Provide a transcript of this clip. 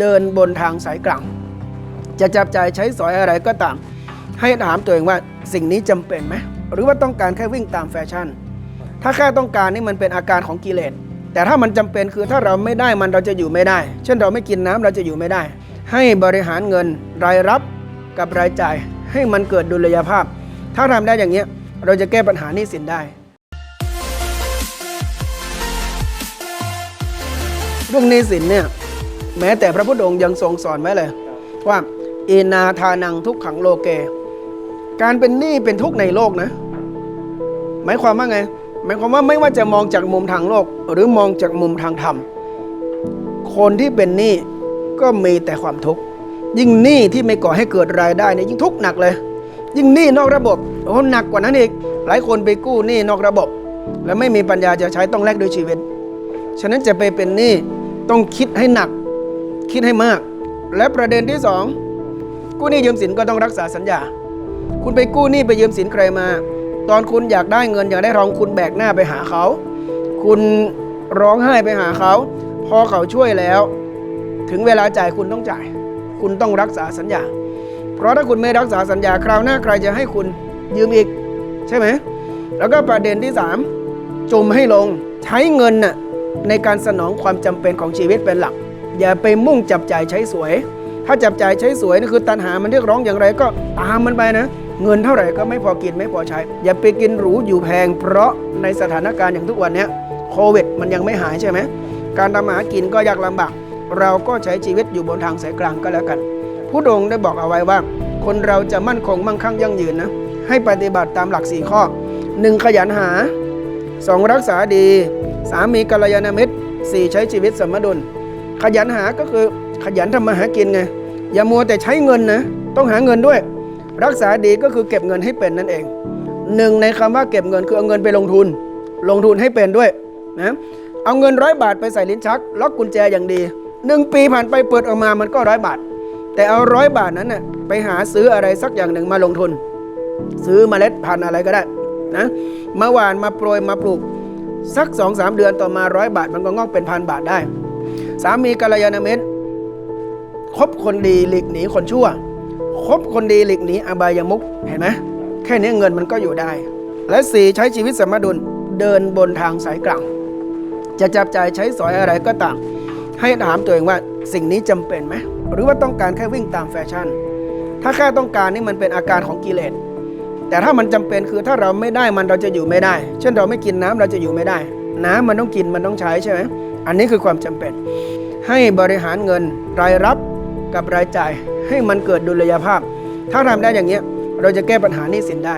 เดินบนทางสายกลาง จะจับจ่ายใช้สอยอะไรก็ตาม ให้ถามตัวเองว่าสิ่งนี้จำเป็นไหมหรือว่าต้องการแค่วิ่งตามแฟชั่น ถ้าแค่ต้องการนี่มันเป็นอาการของกิเลสแต่ถ้ามันจำเป็นคือถ้าเราไม่ได้มันเราจะอยู่ไม่ได้ เช่นเราไม่กินน้ำเราจะอยู่ไม่ได้ ให้บริหารเงินรายรับกับรายจ่าย ให้มันเกิดดุลยภาพ ถ้าทำได้อย่างเงี้เราจะแก้ปัญหานี้สินได้ เรื่องนี้สินเนี่ย แม้แต่พระพุทธองค์ยังทรงสอนไว้เลย ว่าเอนาทานังทุกขังโลเก การเป็นหนี้เป็นทุกข์ในโลกนะ หมายความว่าไง หมายความว่าไม่ว่าจะมองจากมุมทางโลก หรือมองจากมุมทางธรรม คนที่เป็นหนี้ก็มีแต่ความทุกข์ ยิ่งหนี้ที่ไม่ก่อให้เกิดรายได้เนี่ยยิ่งทุกข์หนักเลย ยิ่งหนี้นอกระบบโอ้หนักกว่านั้นอีก หลายคนไปกู้หนี้นอกระบบ แล้วไม่มีปัญญาจะใช้ต้องแลกด้วยชีวิต ฉะนั้นจะไปเป็นหนี้ต้องคิดให้หนัก คิดให้มาก และประเด็นที่สองกู้หนี้ยืมสินก็ต้องรักษาสัญญา คุณไปกู้หนี้ไปยืมสินใครมา ตอนคุณอยากได้เงินอยากได้ทองคุณแบกหน้าไปหาเขา คุณร้องไห้ไปหาเขา พอเขาช่วยแล้ว ถึงเวลาจ่ายคุณต้องจ่าย คุณต้องรักษาสัญญา เพราะถ้าคุณไม่รักษาสัญญาคราวหน้าใครจะให้คุณยืมอีก ใช่ไหม แล้วก็ประเด็นที่สามจมให้ลงใช้เงินน่ะในการสนองความจำเป็นของชีวิตเป็นหลัก อย่าไปมุ่งจับจ่ายใช้สวย ถ้าจับจ่ายใช้สวยนั่นคือตัณหามันเรียกร้องอย่างไรก็ตามมันไปนะ เงินเท่าไหร่ก็ไม่พอกินไม่พอใช้ อย่าไปกินหรูอยู่แพง เพราะในสถานการณ์อย่างทุกวันนี้โควิดมันยังไม่หายใช่ไหมการทำมาหากินก็ยากลำบาก เราก็ใช้ชีวิตอยู่บนทางสายกลางก็แล้วกัน ผู้ดงค์ได้บอกเอาไว้ว่า คนเราจะมั่นคงมั่งคั่งยั่งยืนนะให้ปฏิบัติตามหลักสี่ข้อหนึ่งขยันหาสองรักษาดีสามมีกัลยาณมิตรสี่ใช้ชีวิตสมดุล ขยันหาก็คือขยันทำมาหากินไง อย่ามัวแต่ใช้เงินนะ ต้องหาเงินด้วย รักษาดีก็คือเก็บเงินให้เป็นนั่นเอง หนึ่งในคำว่าเก็บเงินคือเอาเงินไปลงทุน ลงทุนให้เป็นด้วยนะเอาเงินร้อยบาทไปใส่ลิ้นชัก ล็อกกุญแจอย่างดีหนึ่งปีผ่านไปเปิดออกมามันก็ร้อยบาท แต่เอาร้อยบาทนั้นน่ะไปหาซื้ออะไรสักอย่างหนึ่งมาลงทุน ซื้อเมล็ดพันธุ์อะไรก็ได้นะมาหว่านมาโปรยมาปลูกสักสองสามเดือนต่อมาร้อยบาท มันก็งอกเป็นพันบาทได้ สามีกัลยาณมิตรคบคนดีหลีกหนีคนชั่ว คบคนดีหลีกหนีอบายมุกเห็นไหมแค่นี้เงินมันก็อยู่ได้ และสี่ใช้ชีวิตสมดุลเดินบนทางสายกลาง จะจับจ่ายใช้สอยอะไรก็ต่ามให้ถามตัวเองว่าสิ่งนี้จำเป็นไหมหรือว่าต้องการแค่วิ่งตามแฟชั่น ถ้าแค่ต้องการนี่มันเป็นอาการของกิเลสแต่ถ้ามันจำเป็นคือถ้าเราไม่ได้มันเราจะอยู่ไม่ได้ เช่นเราไม่กินน้ำเราจะอยู่ไม่ได้ น้ำมันต้องกินมันต้องใช้ใช่ไหม อันนี้คือความจำเป็น ให้บริหารเงินรายรับกับรายจ่ายให้มันเกิดดุลยภาพ ถ้าทำได้อย่างเงี้ยเราจะแก้ปัญหานี้สินได้